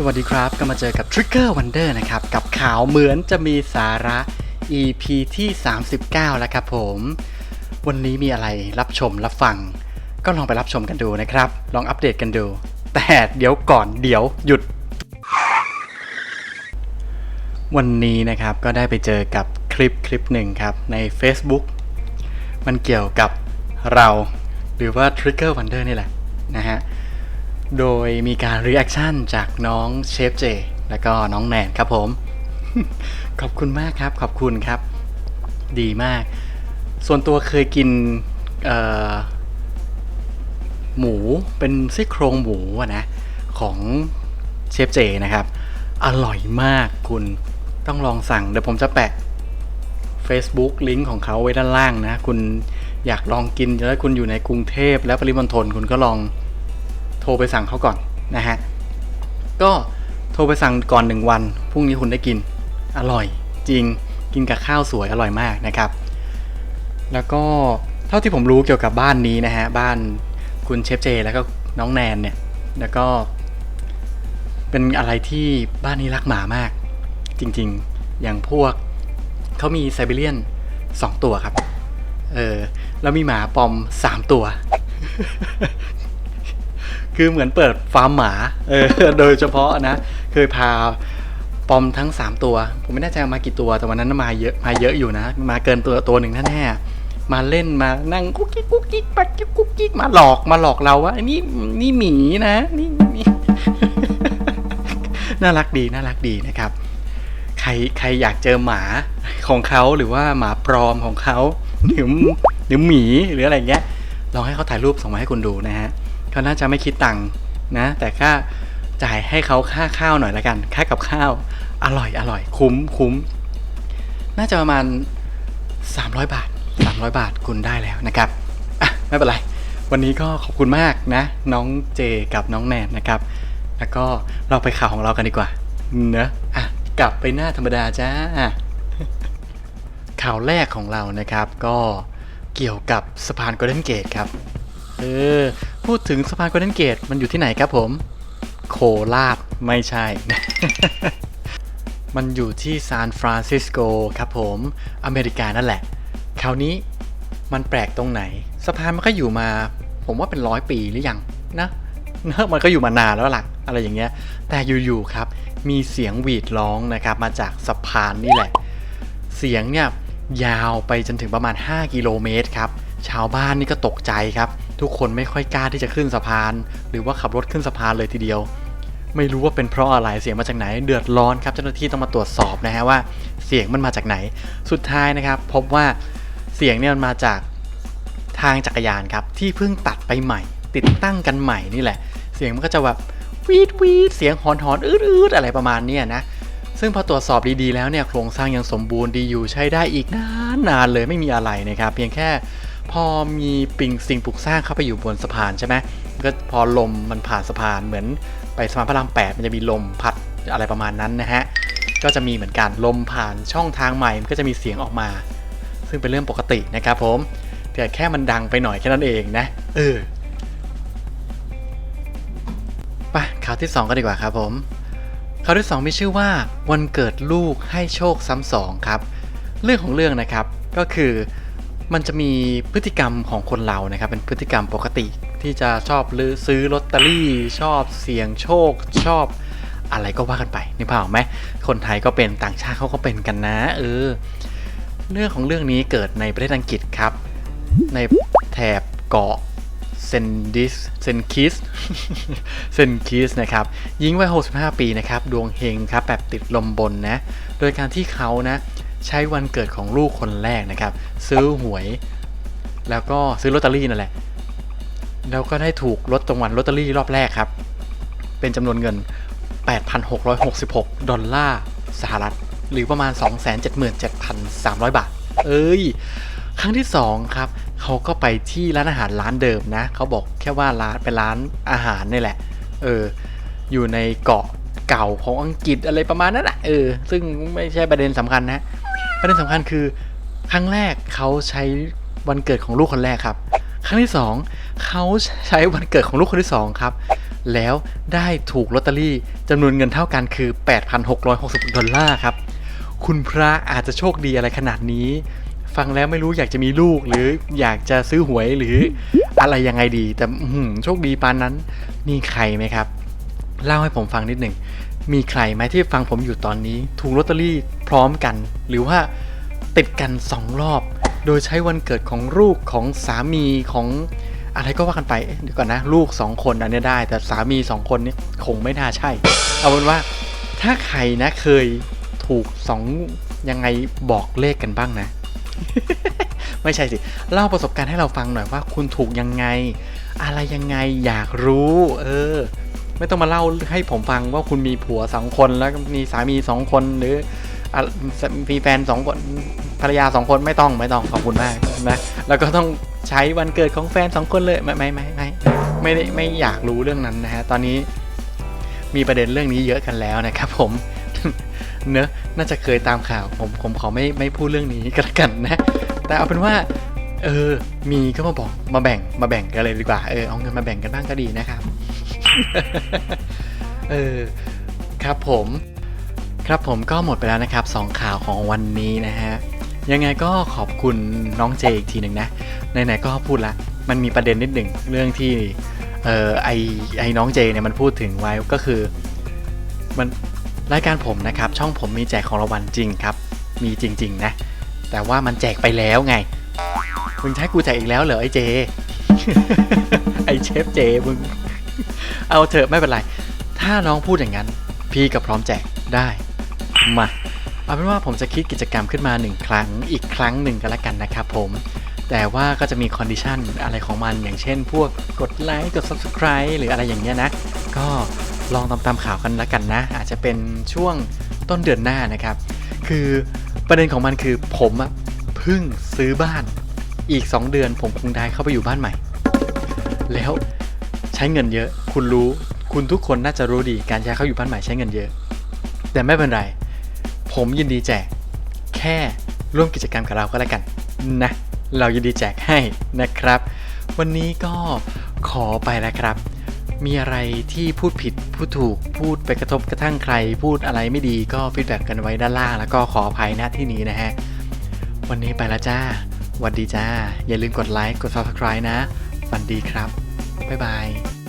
สวัสดีครับก็มาเจอกับ Trigger Wonder นะครับ กับข่าวเหมือนจะมีสาระ EP ที่ 39 แล้วครับผม วันนี้มีอะไรรับชมรับฟัง ก็ลองไปรับชมกันดูนะครับ ลองอัปเดตกันดู แต่เดี๋ยวก่อนเดี๋ยวหยุด วันนี้นะครับก็ได้ไปเจอกับคลิปคลิปหนึ่งครับ ใน Facebook มันเกี่ยวกับเรา หรือว่า Trigger Wonder นี่แหละนะฮะ โดยมีการรีแอคชั่นจากน้องเชฟเจ แล้วก็น้องแนนครับผม ขอบคุณมากครับ ขอบคุณครับ ดีมาก ส่วนตัวเคยกินหมูเป็นซี่โครงหมูอะนะ ของเชฟเจนะครับ อร่อยมากคุณต้องลองสั่ง เดี๋ยวผมจะแปะ Facebook ลิงก์ของเขาไว้ด้านล่างนะ คุณอยากลองกินแล้วคุณอยู่ในกรุงเทพและปริมณฑลคุณก็ลอง ทรไปสั่งเขาก่อนนะฮะ ก็โทรไปสั่งก่อนหนึ่งวัน พรุ่งนี้คุณได้กิน อร่อย จริง กินกับข้าวสวยอร่อยมากนะครับ แล้วก็เท่าที่ผมรู้เกี่ยวกับบ้านนี้นะฮะ บ้านคุณเชฟเจ แล้วก็น้องแนนเนี่ย แล้วก็ เป็นอะไรที่บ้านนี้รักหมามาก จริงๆ อย่างพวกเขามีไซบีเรียนสองตัวครับ เออ แล้วมีหมาปอมสามตัว คือเหมือนเปิดฟาร์มหมาเออโดยเฉพาะนะ เคยพาปอมทั้ง 3 ตัว ผมไม่แน่ใจมากี่ตัว แต่วันนั้นมาเยอะมาเยอะอยู่นะ มาเกินตัวตัวหนึ่งแน่ๆมาเล่นมานั่งกุ๊กกิ๊กกุ๊กกิ๊กปักกิ๊กกุ๊กกิ๊กมาหลอกมาหลอกเราว่านี่นี่หมีนะ นี่นี่น่ารักดีน่ารักดีนะครับ ใครใครอยากเจอหมาของเขาหรือว่าหมาปลอมของเขาหรือหรือหมีหรืออะไรเงี้ยลองให้เขาถ่ายรูปส่งมาให้คุณดูนะฮะ เขาน่าจะไม่คิดตังค์นะ แต่ค่าจ่ายให้เขาค่าข้าวหน่อยละกัน ค่ากับข้าว อร่อยอร่อย คุ้มคุ้ม น่าจะประมาณ 300 บาท 300 บาทคุณได้แล้วนะครับอะไม่เป็นไร วันนี้ก็ขอบคุณมากนะ น้องเจกับน้องแนนนะครับ แล้วก็เราไปข่าวของเรากันดีกว่าเนอะอะกลับไปหน้าธรรมดาจ้า ข่าวแรกของเรานะครับก็เกี่ยวกับสะพานโกลเด้นเกตครับ เออ พูดถึงสะพานโกลเด้นเกตมันอยู่ที่ไหนครับผม โคราชไม่ใช่ มันอยู่ที่ซานฟรานซิสโกครับผม อเมริกานั่นแหละ คราวนี้มันแปลกตรงไหน สะพานมันก็อยู่มา ผมว่าเป็นร้อยปีหรือยังนะนะมันก็อยู่มานานแล้วล่ะ อะไรอย่างเงี้ย แต่อยู่ๆครับ มีเสียงหวีดร้องนะครับ มาจากสะพานนี่แหละ เสียงเนี่ยยาวไปจนถึงประมาณ 5 กิโลเมตรครับ ชาวบ้านนี่ก็ตกใจครับ ทุกคนไม่ค่อยกล้าที่จะขึ้นสะพาน หรือว่าขับรถขึ้นสะพานเลยทีเดียว ไม่รู้ว่าเป็นเพราะอะไรเสียงมาจากไหน เดือดร้อนครับเจ้าหน้าที่ต้องมาตรวจสอบนะฮะว่าเสียงมันมาจากไหน สุดท้ายนะครับ พบว่าเสียงเนี่ยมันมาจากทางจักรยานครับที่เพิ่งตัดไปใหม่ ติดตั้งกันใหม่นี่แหละ เสียงมันก็จะแบบวีดวีดเสียงหอนหอนอืดอืดอะไรประมาณนี้นะซึ่งพอตรวจสอบดีๆแล้วเนี่ยโครงสร้างยังสมบูรณ์ดีอยู่ใช้ได้อีกนานนานเลยไม่มีอะไรนะครับ เพียงแค่ พอมีปิงสิ่งปลูกสร้างเข้าไปอยู่บนสะพานใช่ไหมก็พอลมมันผ่านสะพานเหมือนไปสะพานพระรามแปดมันจะมีลมพัดอะไรประมาณนั้นนะฮะก็จะมีเหมือนกันลมผ่านช่องทางใหม่มันก็จะมีเสียงออกมา ซึ่งเป็นเรื่องปกตินะครับผมแต่แค่มันดังไปหน่อยแค่นั้นเองนะเออไปข่าวที่สองก็ดีกว่าครับผมข่าวที่ 2 มีชื่อว่า วันเกิดลูกให้โชคซ้ำสองครับ เรื่องของเรื่องนะครับก็คือ มันจะมีพฤติกรรมของคนเรานะครับ เป็นพฤติกรรมปกติที่จะชอบลือซื้อลอตเตอรี่ชอบเสี่ยงโชค ชอบอะไรก็ว่ากันไปนึกภาพออกไหมคนไทยก็เป็นต่างชาติเขาก็เป็นกันนะ เออ เรื่องของเรื่องนี้เกิดในประเทศอังกฤษครับ ในแถบเกาะเซนดิสเซนคิสเซนคิสนะครับหญิงวัย65 ปีนะครับ ดวงเฮงครับแบบติดลมบนนะ โดยการที่เขานะ ใช้วันเกิดของลูกคนแรกนะครับ ซื้อหวย แล้วก็ซื้อลอตเตอรี่นั่นแหละ แล้วก็ได้ถูกลดตรงวัลลอตเตอรี่รอบแรกครับ เป็นจำนวนเงิน 8,666 ดอลลาร์สหรัฐ หรือประมาณ 277,300 บาท เอ้ย ครั้งที่ 2 ครับ เขาก็ไปที่ร้านอาหารร้านเดิมนะ เขาบอกแค่ว่าร้านเป็นร้านอาหารนี่แหละ เออ อยู่ในเกาะเก่าของอังกฤษอะไรประมาณนั้นแหละเออ ซึ่งไม่ใช่ประเด็นสำคัญนะ ประเด็นสำคัญคือ ครั้งแรกเขาใช้วันเกิดของลูกคนแรกครับ ครั้งที่สองเขาใช้วันเกิดของลูกคนที่สองครับ แล้วได้ถูกลอตเตอรี่จำนวนเงินเท่ากันคือ 8,660 ดอลลาร์ครับ คุณพระอาจจะโชคดีอะไรขนาดนี้ ฟังแล้วไม่รู้อยากจะมีลูกหรืออยากจะซื้อหวยหรืออะไรยังไงดี แต่โชคดีปานนั้นมีใครไหมครับ เล่าให้ผมฟังนิดหนึ่ง มีใครไหมที่ฟังผมอยู่ตอนนี้ ถูกลอตเตอรี่พร้อมกัน หรือว่าติดกันสองรอบ โดยใช้วันเกิดของลูกของสามีของอะไรก็ว่ากันไปเดี๋ยวก่อนนะลูกสองคนอันเนี้ยได้ แต่สามีสองคนนี้คงไม่น่าใช่ เอาเป็นว่าถ้าใครนะเคยถูกสองยังไงบอกเลขกันบ้างนะ ไม่ใช่สิเล่าประสบการณ์ให้เราฟังหน่อยว่าคุณถูกยังไง อะไรยังไงอยากรู้ เออ ไม่ต้องมาเล่าให้ผมฟังว่าคุณมีผัวสองคนแล้วมีสามีสองคนหรือมีแฟนสองคนภรรยาสองคนไม่ต้องไม่ต้องขอบคุณมากนะแล้วก็ต้องใช้วันเกิดของแฟนสองคนเลยไม่ไม่ไม่ไม่ไม่ได้ไม่อยากรู้เรื่องนั้นนะฮะตอนนี้มีประเด็นเรื่องนี้เยอะกันแล้วนะครับผมเนอะน่าจะเคยตามข่าวผมผมขอไม่ไม่พูดเรื่องนี้ก็แล้วกันนะแต่เอาเป็นว่าเออมีก็มาบอกมาแบ่งมาแบ่งกันเลยดีกว่าเออเอาเงินมาแบ่งกันบ้างก็ดีนะครับ เออครับผมครับผมก็หมดไปแล้วนะครับสองข่าวของวันนี้นะฮะ ยังไงก็ขอบคุณน้องเจอีกทีหนึ่งนะไหนๆก็พูดละ มันมีประเด็นนิดหนึ่งเรื่องที่เออไอไอน้องเจเนี่ยมันพูดถึงไว้ก็คือมันรายการผมนะครับ ช่องผมมีแจกของรางวัลจริงครับ มีจริง ๆ นะ แต่ว่ามันแจกไปแล้วไงมึงให้กูแจกอีกแล้วเหรอไอเจ ไอเชฟเจมึง เอาเถอะไม่เป็นไร ถ้าน้องพูดอย่างนั้น พี่ก็พร้อมแจกได้ มาเอาเป็นว่าผมจะคิดกิจกรรมขึ้นมาหนึ่งครั้ง อีกครั้งหนึ่งก็แล้วกันนะครับผม แต่ว่าก็จะมีคอนดิชันอะไรของมัน อย่างเช่น พวกกดไลค์กด subscribe หรืออะไรอย่างเงี้ยนะ ก็ลองตามตามข่าวกันแล้วกันนะ อาจจะเป็นช่วงต้นเดือนหน้านะครับ คือประเด็นของมันคือผมอะเพิ่งซื้อบ้าน อีก 2 เดือนผมคงได้เข้าไปอยู่บ้านใหม่ แล้ว ใช้เงินเยอะ คุณรู้ คุณทุกคนน่าจะรู้ดี การย้ายเข้าอยู่บ้านใหม่ใช้เงินเยอะ แต่ไม่เป็นไร ผมยินดีแจก แค่ร่วมกิจกรรมกับเราก็แล้วกันนะ เรายินดีแจกให้นะครับ วันนี้ก็ขอไปแล้วครับ มีอะไรที่พูดผิด พูดถูก พูดไปกระทบกระทั่งใคร พูดอะไรไม่ดีก็ฟีดแบ็กกันไว้ด้านล่าง แล้วก็ขออภัยณที่นี้นะฮะ วันนี้ไปแล้วจ้า วัดดีจ้า อย่าลืมกดไลค์ กด subscribe นะฝันดีครับ บ๊ายบาย